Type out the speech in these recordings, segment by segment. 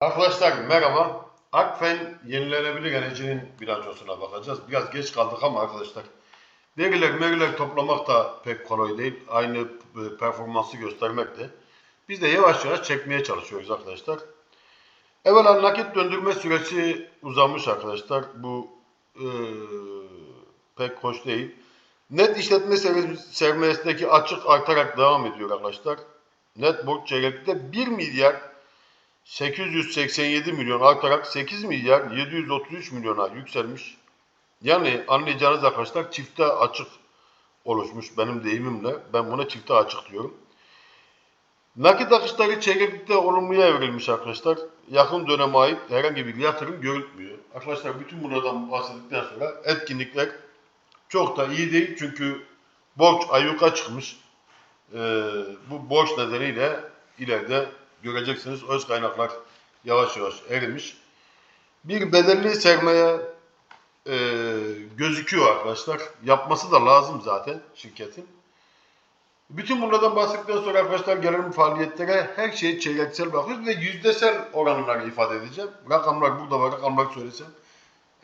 Arkadaşlar merhaba. Akfen yenilenebilir enerjinin bilançosuna bakacağız. Biraz geç kaldık ama arkadaşlar. Veriler meriler toplamak da pek kolay değil. Aynı e, performansı göstermek de. Biz de yavaş yavaş çekmeye çalışıyoruz arkadaşlar. Evvela nakit döndürme süresi uzamış arkadaşlar. Bu e, pek hoş değil. Net işletme ser- sermayesindeki açık artarak devam ediyor arkadaşlar. Net borç çeyrekte 1 milyar 887 milyon artarak 8 milyar 733 milyona yükselmiş. Yani anlayacağınız arkadaşlar çifte açık oluşmuş benim deyimimle. Ben buna çifte açık diyorum. Nakit akışları çeyreklikte olumluya evrilmiş arkadaşlar. Yakın döneme ait herhangi bir yatırım görülmüyor. Arkadaşlar bütün bunlardan bahsettikten sonra etkinlikler çok da iyi değil. Çünkü borç ayyuka çıkmış. Ee, bu borç nedeniyle ileride göreceksiniz öz kaynaklar yavaş yavaş erimiş. Bir bedelli sermaye e, gözüküyor arkadaşlar. Yapması da lazım zaten şirketin. Bütün bunlardan bahsettikten sonra arkadaşlar gelelim faaliyetlere. Her şeyi çeyreksel bakıyoruz ve yüzdesel oranları ifade edeceğim. Rakamlar burada var, rakamlar söylesem.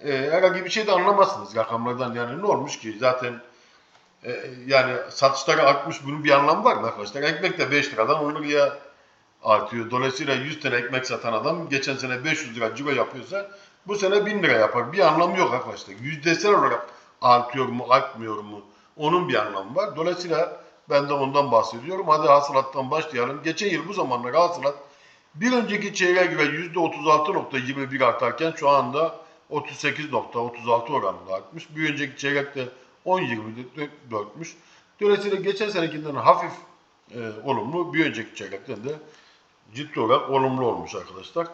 E, herhangi bir şey de anlamazsınız rakamlardan. Yani ne olmuş ki zaten e, yani satışları artmış bunun bir anlamı var mı arkadaşlar? Ekmek de 5 liradan 10 liraya artıyor. Dolayısıyla 100 tane ekmek satan adam geçen sene 500 lira ciro yapıyorsa bu sene 1000 lira yapar. Bir anlamı yok arkadaşlar. Yüzdesel olarak artıyor mu artmıyor mu onun bir anlamı var. Dolayısıyla ben de ondan bahsediyorum. Hadi hasılattan başlayalım. Geçen yıl bu zamanlar hasılat bir önceki çeyreğe göre %36.21 artarken şu anda 38.36 oranında artmış. Bir önceki çeyrekte 10.24'müş. Dolayısıyla geçen senekinden hafif e, olumlu, bir önceki çeyrekten de ciddi olarak olumlu olmuş arkadaşlar.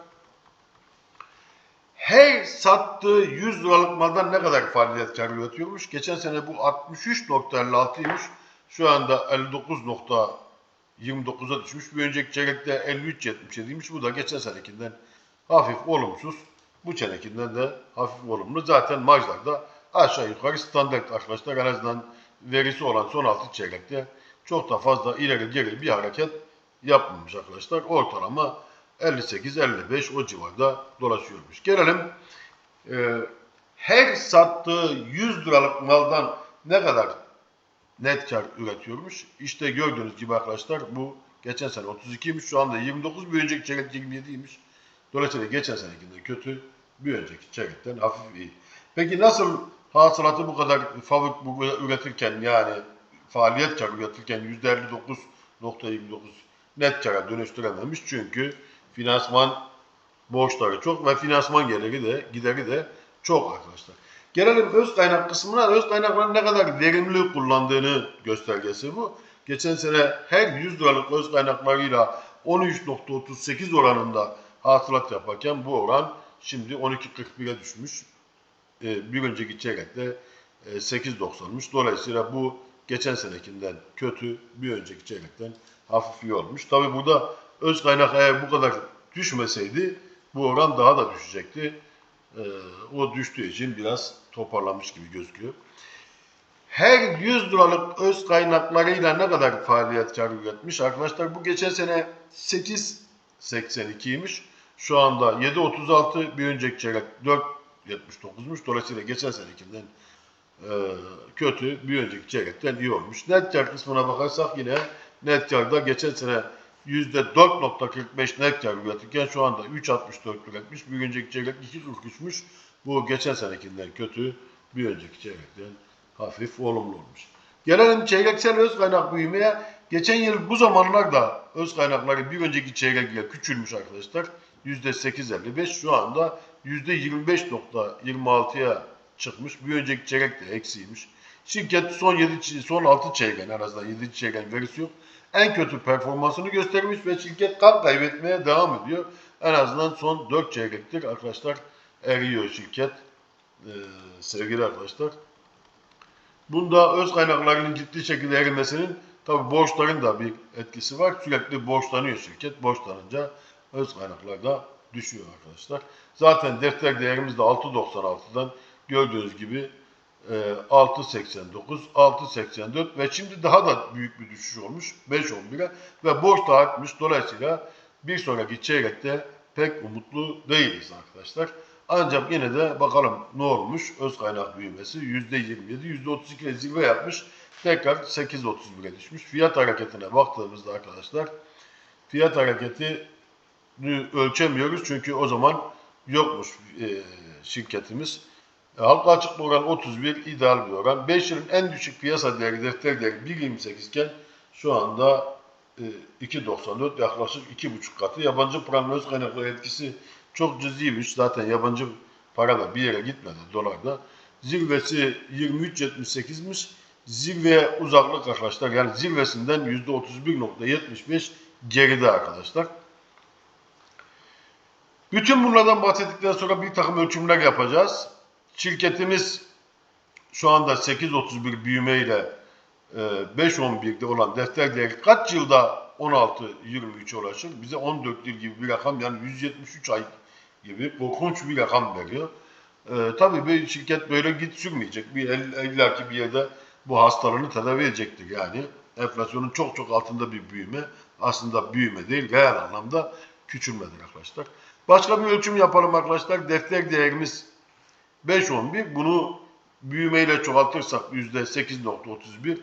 Her sattığı 100 liralık maldan ne kadar faaliyet karı üretiyormuş? Geçen sene bu 63.56'ymış. Şu anda 59.29'a düşmüş. Bir önceki çeyrekte 53.77'ymiş. Bu da geçen senekinden hafif olumsuz. Bu senekinden de hafif olumlu. Zaten marjlar da aşağı yukarı standart arkadaşlar. En azından verisi olan son 6 çeyrekte çok da fazla ileri geri bir hareket yapmamış arkadaşlar. Ortalama 58-55 o civarda dolaşıyormuş. Gelelim e, her sattığı 100 liralık maldan ne kadar net kar üretiyormuş. İşte gördüğünüz gibi arkadaşlar bu geçen sene 32'ymiş şu anda 29 bir önceki çeyrek 27'ymiş. Dolayısıyla geçen senekinde kötü bir önceki çeyrekten hafif iyi. Peki nasıl hasılatı bu kadar fabrik üretirken yani faaliyet karı üretirken %59.29 net kara dönüştürememiş çünkü finansman borçları çok ve finansman geliri de gideri de çok arkadaşlar. Gelelim öz kaynak kısmına. Öz kaynakların ne kadar verimli kullandığını göstergesi bu. Geçen sene her 100 liralık öz kaynaklarıyla 13.38 oranında hasılat yaparken bu oran şimdi 12.41'e düşmüş. Ee, bir önceki çeyrekte e, 8.90'mış. Dolayısıyla bu geçen senekinden kötü, bir önceki çeyrekten hafif iyi olmuş. Tabi burada öz kaynak eğer bu kadar düşmeseydi bu oran daha da düşecekti. Ee, o düştüğü için biraz toparlamış gibi gözüküyor. Her 100 liralık öz kaynaklarıyla ne kadar faaliyet karı üretmiş? Arkadaşlar bu geçen sene 8.82'ymiş. Şu anda 7.36 bir önceki çeyrek 4.79'muş. Dolayısıyla geçen senekinden e, kötü bir önceki çeyrekten iyi olmuş. Net kar kısmına bakarsak yine net karda geçen sene %4.45 net kar üretirken şu anda 3.64 üretmiş. Bir önceki çeyrek 2.43'müş. Bu geçen senekinden kötü, bir önceki çeyrekten hafif olumlu olmuş. Gelelim çeyreksel öz kaynak büyümeye. Geçen yıl bu zamanlarda öz kaynakları bir önceki çeyrek ile küçülmüş arkadaşlar. %8.55 şu anda %25.26'ya çıkmış. Bir önceki çeyrek de eksiymiş. Şirket son 7 son 6 çeyreğin en azından 7 çeyreğin verisi yok. En kötü performansını göstermiş ve şirket kan kaybetmeye devam ediyor. En azından son 4 çeyrektir arkadaşlar eriyor şirket. Ee, sevgili arkadaşlar. Bunda öz kaynaklarının ciddi şekilde erimesinin tabi borçların da bir etkisi var. Sürekli borçlanıyor şirket. Borçlanınca öz kaynaklar da düşüyor arkadaşlar. Zaten defter değerimiz de 6.96'dan gördüğünüz gibi e, 6.89, 6.84 ve şimdi daha da büyük bir düşüş olmuş 5.11'e ve borç da artmış. Dolayısıyla bir sonraki çeyrekte pek umutlu değiliz arkadaşlar. Ancak yine de bakalım ne olmuş. Öz kaynak büyümesi %27, %32 ile zirve yapmış. Tekrar 8.31'e düşmüş. Fiyat hareketine baktığımızda arkadaşlar fiyat hareketi ölçemiyoruz çünkü o zaman yokmuş e, şirketimiz. E, halka açık oran 31 ideal bir oran. 5 yılın en düşük piyasa değeri defter değeri 1.28 iken şu anda e, 2.94 yaklaşık 2.5 katı. Yabancı paranın öz kaynaklı etkisi çok cüziymiş. Zaten yabancı para da bir yere gitmedi dolarda. Zirvesi 23.78'miş. Zirveye uzaklık arkadaşlar yani zirvesinden %31.75 geride arkadaşlar. Bütün bunlardan bahsettikten sonra bir takım ölçümler yapacağız. Şirketimiz şu anda 8.31 büyümeyle e, 5.11'de olan defter değeri kaç yılda 16-23'e ulaşır? Bize 14 yıl gibi bir rakam yani 173 ay gibi korkunç bir rakam veriyor. E, tabii bir şirket böyle git sürmeyecek. Bir illaki bir yerde bu hastalığını tedavi edecektir yani. Enflasyonun çok çok altında bir büyüme. Aslında büyüme değil, reel anlamda küçülmedir arkadaşlar. Başka bir ölçüm yapalım arkadaşlar. Defter değerimiz 5.11. Bunu büyümeyle çoğaltırsak %8.31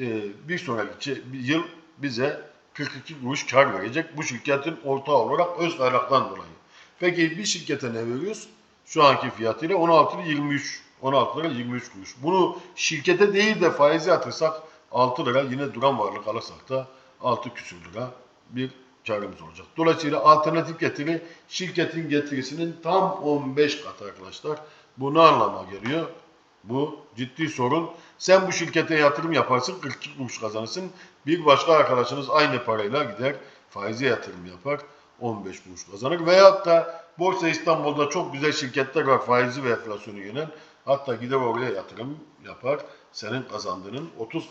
e, bir sonraki yıl bize 42 kuruş kar verecek. Bu şirketin ortağı olarak öz kaynaktan dolayı. Peki bir şirkete ne veriyoruz? Şu anki fiyatıyla 16 lira 23 16 lira 23 kuruş. Bunu şirkete değil de faize yatırsak 6 lira yine duran varlık alırsak da 6 küsür lira bir karımız olacak. Dolayısıyla alternatif getiri şirketin getirisinin tam 15 katı arkadaşlar. Bu ne anlama geliyor? Bu ciddi sorun. Sen bu şirkete yatırım yaparsın 42 kuruş kazanırsın. Bir başka arkadaşınız aynı parayla gider faize yatırım yapar 15 kuruş kazanır. Veyahut da Borsa İstanbul'da çok güzel şirketler var faizi ve enflasyonu yenen. Hatta gider oraya yatırım yapar. Senin kazandığının 30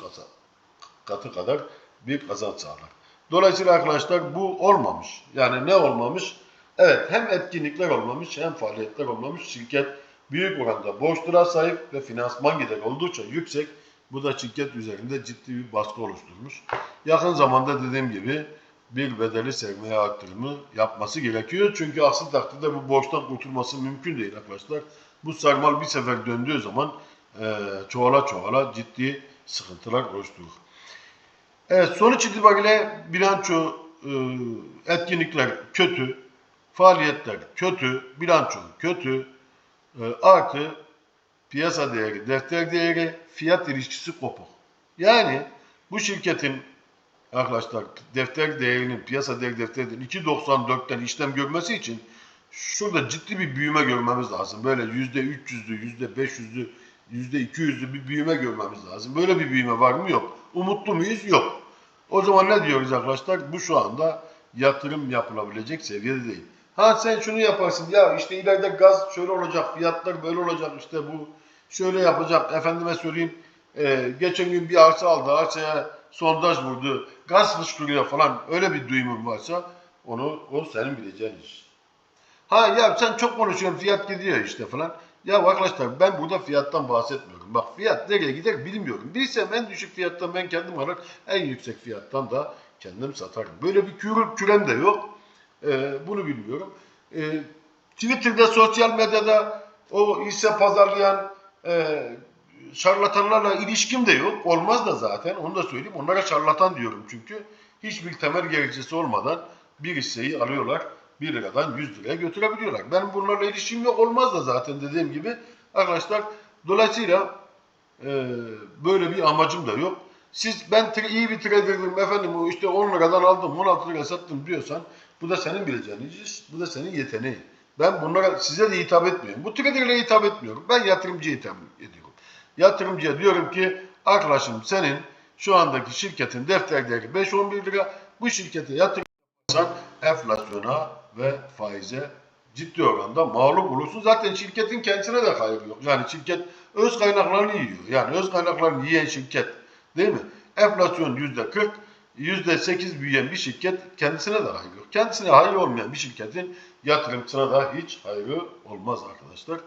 katı, kadar bir kazanç sağlar. Dolayısıyla arkadaşlar bu olmamış. Yani ne olmamış? Evet hem etkinlikler olmamış hem faaliyetler olmamış. Şirket büyük oranda borçlara sahip ve finansman gideri oldukça yüksek. Bu da şirket üzerinde ciddi bir baskı oluşturmuş. Yakın zamanda dediğim gibi bir bedeli sermaye artırımı yapması gerekiyor. Çünkü aksi takdirde bu borçtan kurtulması mümkün değil arkadaşlar. Bu sarmal bir sefer döndüğü zaman e, çoğala çoğala ciddi sıkıntılar oluşturur. Evet sonuç itibariyle bilanço e, etkinlikler kötü, faaliyetler kötü, bilanço kötü, artı piyasa değeri, defter değeri, fiyat ilişkisi kopuk. Yani bu şirketin arkadaşlar defter değerinin, piyasa değeri defter değerinin 2.94'ten işlem görmesi için şurada ciddi bir büyüme görmemiz lazım. Böyle %300'lü, %500'lü, %200'lü bir büyüme görmemiz lazım. Böyle bir büyüme var mı? Yok. Umutlu muyuz? Yok. O zaman ne diyoruz arkadaşlar? Bu şu anda yatırım yapılabilecek seviyede değil. Ha sen şunu yaparsın ya işte ileride gaz şöyle olacak, fiyatlar böyle olacak işte bu şöyle yapacak. Efendime söyleyeyim e, geçen gün bir arsa aldı, arsaya sondaj vurdu, gaz fışkırıyor falan öyle bir duyumun varsa onu o senin bileceğin iş. Ha ya sen çok konuşuyorsun fiyat gidiyor işte falan. Ya arkadaşlar ben burada fiyattan bahsetmiyorum. Bak fiyat nereye gider bilmiyorum. Bilsem en düşük fiyattan ben kendim alarak en yüksek fiyattan da kendim satarım. Böyle bir kürüm, kürem de yok. Ee, bunu bilmiyorum. Ee, Twitter'da, sosyal medyada o hisse pazarlayan e, şarlatanlarla ilişkim de yok. Olmaz da zaten. Onu da söyleyeyim. Onlara şarlatan diyorum çünkü. Hiçbir temel gerekçesi olmadan bir hisseyi alıyorlar. 1 liradan 100 liraya götürebiliyorlar. Benim bunlarla ilişkim yok olmaz da zaten dediğim gibi. Arkadaşlar dolayısıyla e, böyle bir amacım da yok. Siz ben iyi bir trader'ım efendim işte 10 liradan aldım 16 liraya sattım diyorsan bu da senin bileceğin iş. Bu da senin yeteneğin. Ben bunlara size de hitap etmiyorum. Bu trader'le hitap etmiyorum. Ben yatırımcıya hitap ediyorum. Yatırımcıya diyorum ki arkadaşım senin şu andaki şirketin defter değeri 5-11 lira. Bu şirkete yatırım yaparsan enflasyona ve faize ciddi oranda mağlup olursun. Zaten şirketin kendisine de hayır yok. Yani şirket öz kaynaklarını yiyor. Yani öz kaynaklarını yiyen şirket değil mi? Enflasyon yüzde 40, yüzde 8 büyüyen bir şirket kendisine de hayır yok. Kendisine hayır olmayan bir şirketin yatırımcısına da hiç hayrı olmaz arkadaşlar.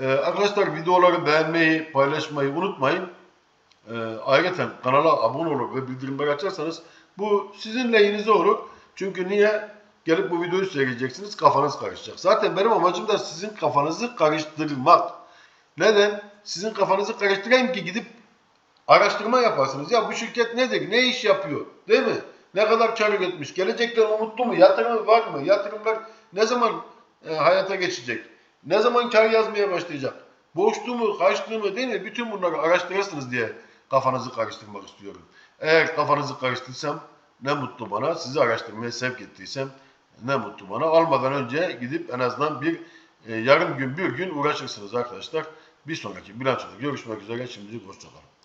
Ee, arkadaşlar videoları beğenmeyi, paylaşmayı unutmayın. Ee, ayrıca kanala abone olur ve bildirimleri açarsanız bu sizin lehinize olur. Çünkü niye? gelip bu videoyu seyredeceksiniz kafanız karışacak. Zaten benim amacım da sizin kafanızı karıştırmak. Neden? Sizin kafanızı karıştırayım ki gidip araştırma yaparsınız. Ya bu şirket nedir? Ne iş yapıyor? Değil mi? Ne kadar kar üretmiş? Gelecekten umutlu mu? Yatırım var mı? Yatırımlar ne zaman e, hayata geçecek? Ne zaman kar yazmaya başlayacak? Borçlu mu? Kaçlı mı? Değil mi? Bütün bunları araştırırsınız diye kafanızı karıştırmak istiyorum. Eğer kafanızı karıştırsam ne mutlu bana. Sizi araştırmaya sevk ettiysem ne mutlu bana. Almadan önce gidip en azından bir e, yarım gün bir gün uğraşırsınız arkadaşlar. Bir sonraki bilançoda görüşmek üzere. Şimdilik hoşçakalın.